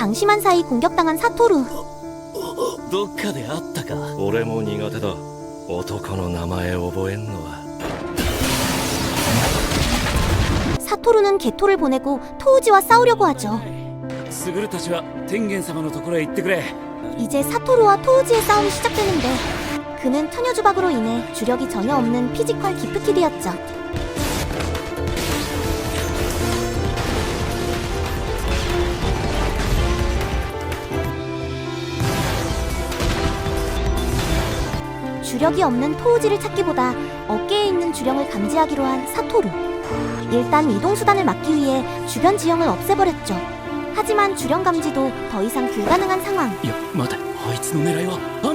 방심한 사이 공격당한 사토루. どっかで会ったか俺も苦手だ男の名前覚えんのは 사토루는 게토를 보내고 토우지와 싸우려고 하죠. スグルたちは天元様のところへ行ってくれ 이제 사토루와 토우지의 싸움이 시작되는데 그는 처녀 주박으로 인해 주력이 전혀 없는 피지컬 기프티드였죠. 주력이 없는 토우지를 찾기보다 어깨에 있는 주령을 감지하기로 한 사토루. 일단 이동 수단을 막기 위해 주변 지형을 없애버렸죠. 하지만 주령 감지도 더 이상 불가능한 상황. いや待てあいつの狙いはあ